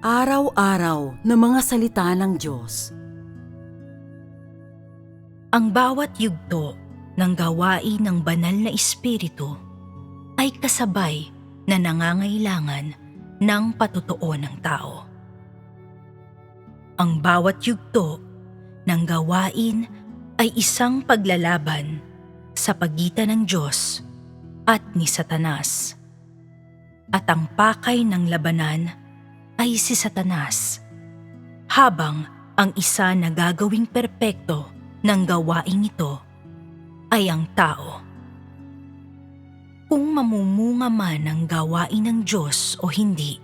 Araw-araw na mga salita ng Diyos. Ang bawat yugto ng gawain ng banal na espiritu ay kasabay na nangangailangan ng patutuo ng tao. Ang bawat yugto ng gawain ay isang paglalaban sa pagitan ng Diyos at ni Satanas. At ang pakay ng labanan ay si Satanas, habang ang isa na gagawing perpekto ng gawaing ito ay ang tao. Kung mamumunga man ang gawain ng Diyos o hindi,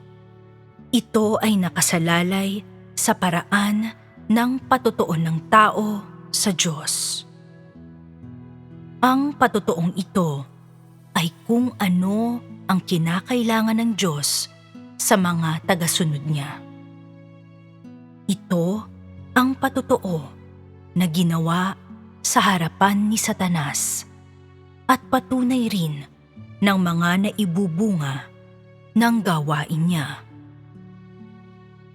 ito ay nakasalalay sa paraan ng patutuon ng tao sa Diyos. Ang patutuong ito ay kung ano ang kinakailangan ng Diyos sa mga tagasunod niya. Ito ang patutuo na ginawa sa harapan ni Satanas at patunay rin ng mga naibubunga ng gawain niya.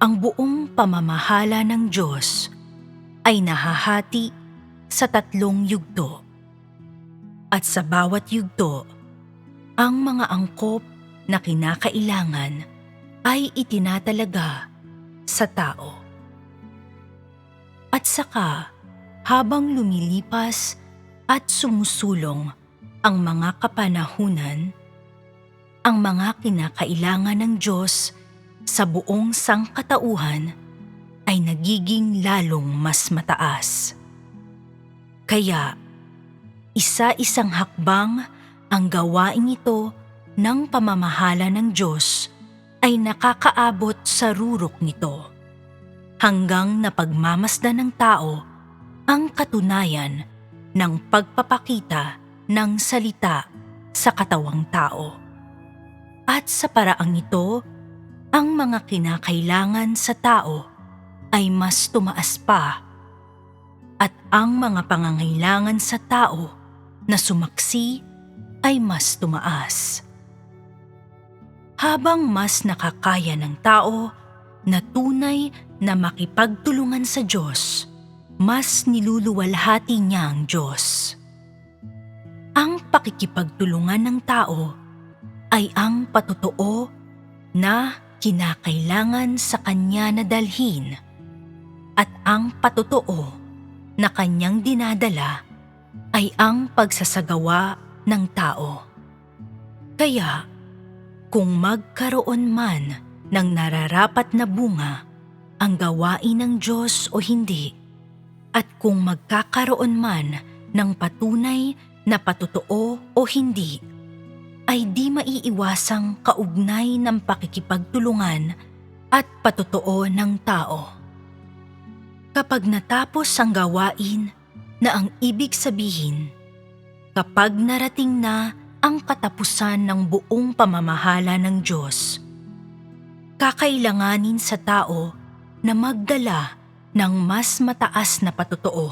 Ang buong pamamahala ng Diyos ay nahahati sa tatlong yugto. At sa bawat yugto, ang mga angkop na kinakailangan ay itinatalaga sa tao. At saka, habang lumilipas at sumusulong ang mga kapanahunan, ang mga kinakailangan ng Diyos sa buong sangkatauhan ay nagiging lalong mas mataas. Kaya, isa-isang hakbang ang gawain ito ng pamamahala ng Diyos ay nakakaabot sa rurok nito hanggang napagmamasdan ng tao ang katunayan ng pagpapakita ng salita sa katawang tao. At sa paraang ito, ang mga kinakailangan sa tao ay mas tumaas pa at ang mga pangangailangan sa tao na sumaksi ay mas tumaas. Habang mas nakakaya ng tao na tunay na makipagtulungan sa Diyos, mas niluluwalhati niya ang Diyos. Ang pakikipagtulungan ng tao ay ang patotoo na kinakailangan sa kanya na dalhin at ang patotoo na kanyang dinadala ay ang pagsasagawa ng tao. Kaya, kung magkaroon man ng nararapat na bunga ang gawain ng Diyos o hindi, at kung magkakaroon man ng patunay na patotoo o hindi, ay di maiiwasang kaugnay ng pakikipagtulungan at patotoo ng tao. Kapag natapos ang gawain na ang ibig sabihin, kapag narating na ang katapusan ng buong pamamahala ng Diyos, kakailanganin sa tao na magdala ng mas mataas na patotoo.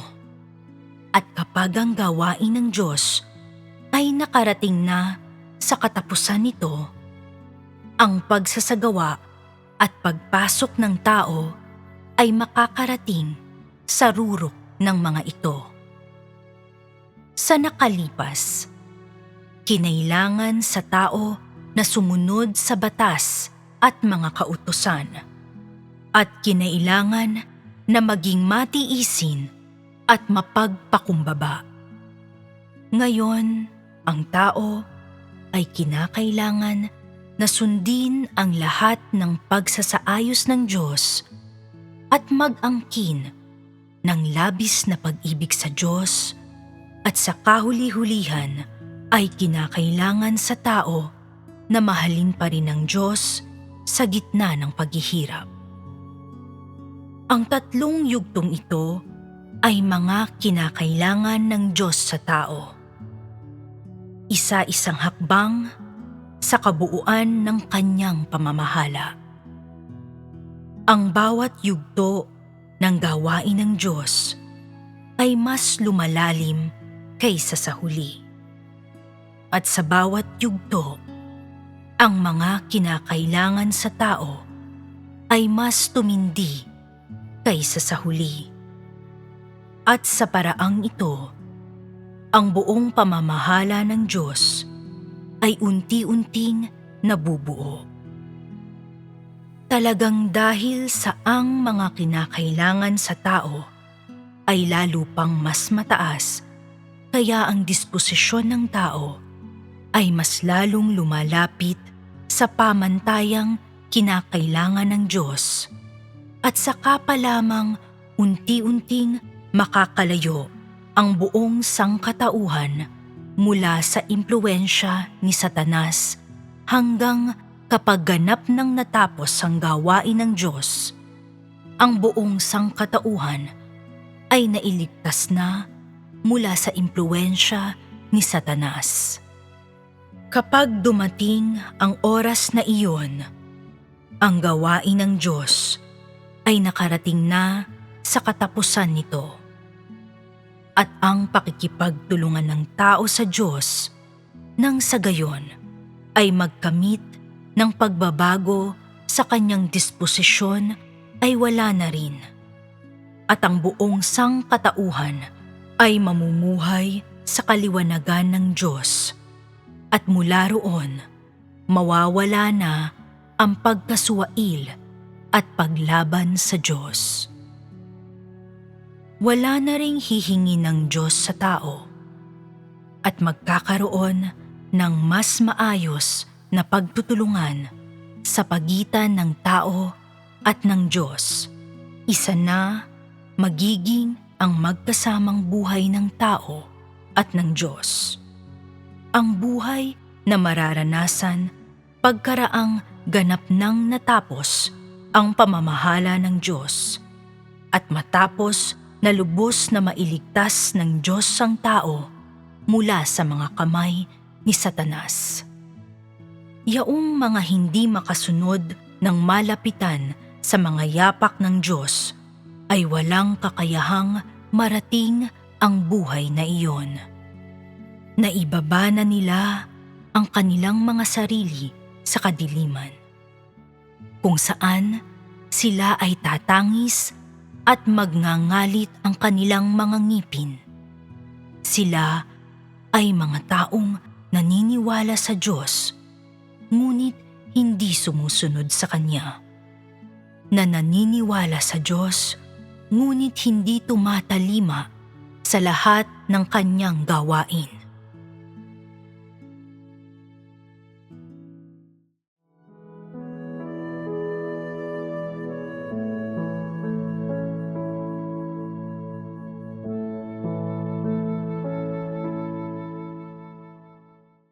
At kapag ang gawain ng Diyos ay nakarating na sa katapusan nito, ang pagsasagawa at pagpasok ng tao ay makakarating sa rurok ng mga ito. Sa nakalipas, kinailangan sa tao na sumunod sa batas at mga kautusan at kinailangan na maging matiisin at mapagpakumbaba. Ngayon, ang tao ay kinakailangan na sundin ang lahat ng pagsasaayos ng Diyos at mag-angkin ng labis na pag-ibig sa Diyos at sa kahuli-hulihan ay kinakailangan sa tao na mahalin pa rin ng Diyos sa gitna ng paghihirap. Ang tatlong yugtong ito ay mga kinakailangan ng Diyos sa tao. Isa-isang hakbang sa kabuuan ng kanyang pamamahala. Ang bawat yugto ng gawain ng Diyos ay mas lumalalim kaysa sa huli. At sa bawat yugto, ang mga kinakailangan sa tao ay mas tumindi kaysa sa huli. At sa paraang ito, ang buong pamamahala ng Diyos ay unti-unting nabubuo. Talagang dahil sa ang mga kinakailangan sa tao ay lalo pang mas mataas, kaya ang disposisyon ng tao ay mas lalong lumalapit sa pamantayang kinakailangan ng Diyos at saka pa lamang unti-unting makakalayo ang buong sangkatauhan mula sa impluensya ni Satanas hanggang kapag ganap nang natapos ang gawain ng Diyos, ang buong sangkatauhan ay nailigtas na mula sa impluensya ni Satanas. Kapag dumating ang oras na iyon, ang gawain ng Diyos ay nakarating na sa katapusan nito. At ang pakikipagtulungan ng tao sa Diyos nang sa gayon ay magkamit ng pagbabago sa kanyang disposisyon ay wala na rin. At ang buong sangkatauhan ay mamumuhay sa kaliwanagan ng Diyos. At mula roon, mawawala na ang pagkasuwail at paglaban sa Diyos. Wala na ring hihingi ng Diyos sa tao at magkakaroon ng mas maayos na pagtutulungan sa pagitan ng tao at ng Diyos. Isa na magiging ang magkasamang buhay ng tao at ng Diyos. Ang buhay na mararanasan pagkaraang ganap nang natapos ang pamamahala ng Diyos at matapos na lubos na mailigtas ng Diyos ang tao mula sa mga kamay ni Satanas. Yaong mga hindi makasunod ng malapitan sa mga yapak ng Diyos ay walang kakayahang marating ang buhay na iyon. Naibaba na nila ang kanilang mga sarili sa kadiliman, kung saan sila ay tatangis at magngangalit ang kanilang mga ngipin. Sila ay mga taong naniniwala sa Diyos, ngunit hindi sumusunod sa Kanya. Na naniniwala sa Diyos, ngunit hindi tumatalima sa lahat ng Kanyang gawain.